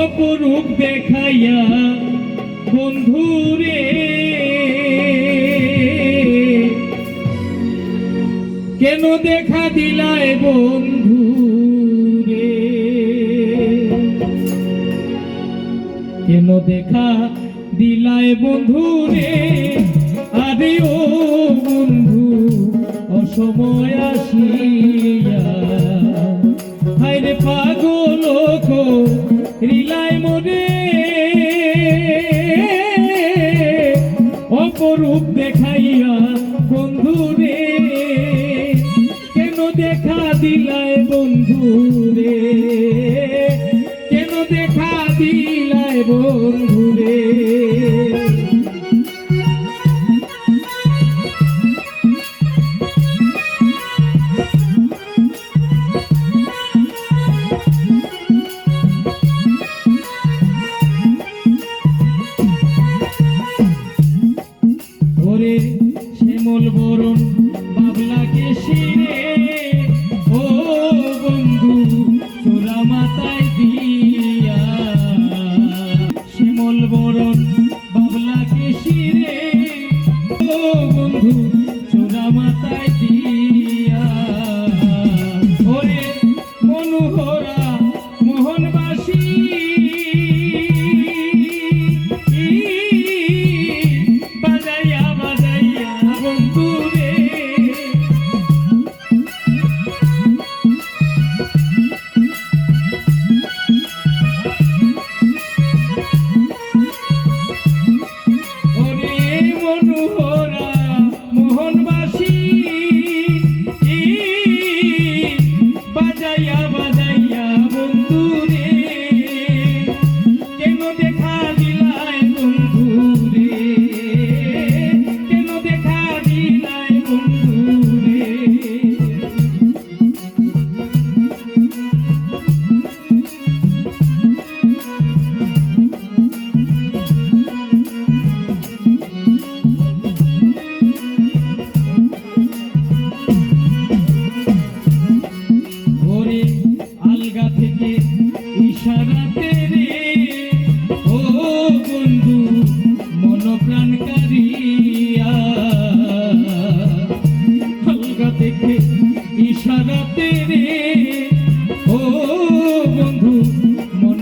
অপরূপ দেখাইয়া বন্ধুরে, কেন দেখা দিলায় বন্ধু রে কেন দেখা দিলায় বন্ধু রে আরে ও বন্ধু, অসময় আসিয়া পাগল কো রিলায় মনে। অপরূপ দেখাইয়া বন্ধু রে, কেন দেখা দিলায় বন্ধু রে? কেন দেখা দিলায় বন্ধু রে ওরে শ্যামল বরণ বাবলাকে শিরে। ও বন্ধু, চোরা মাথায় দিয়া। শ্যামল বরণ বাবলাকে শিরে। ও বন্ধু, চোরা মাথায় দিয়া। ওরে মনোহরা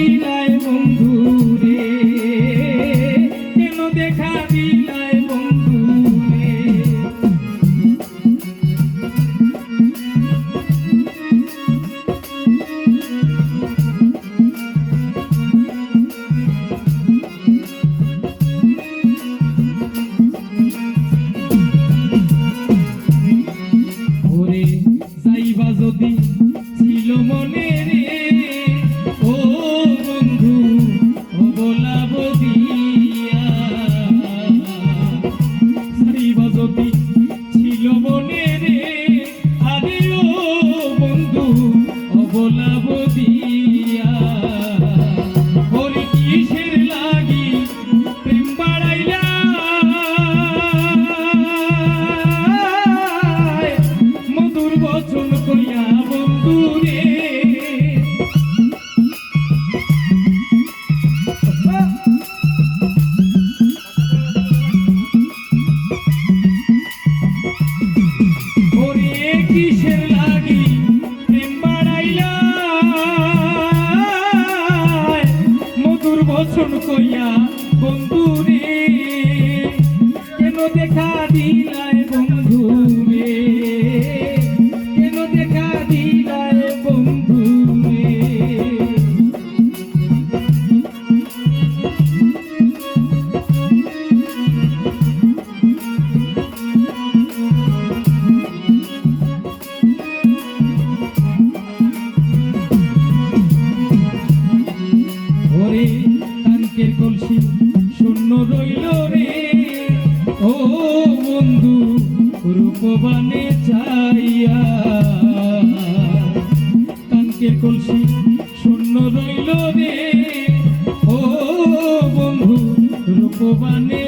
দিলাই বন্ধু রে কেন দেখা দিলাই বন্ধু রে বচন কইয়া বন্ধু রে কেন দেখা দিলায় বন্ধু? রইল রে। ও বন্ধু রূপবানে চাইয়া কানকে কলসি শূন্য রইল রে। ও বন্ধু রূপবানে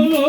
Oh.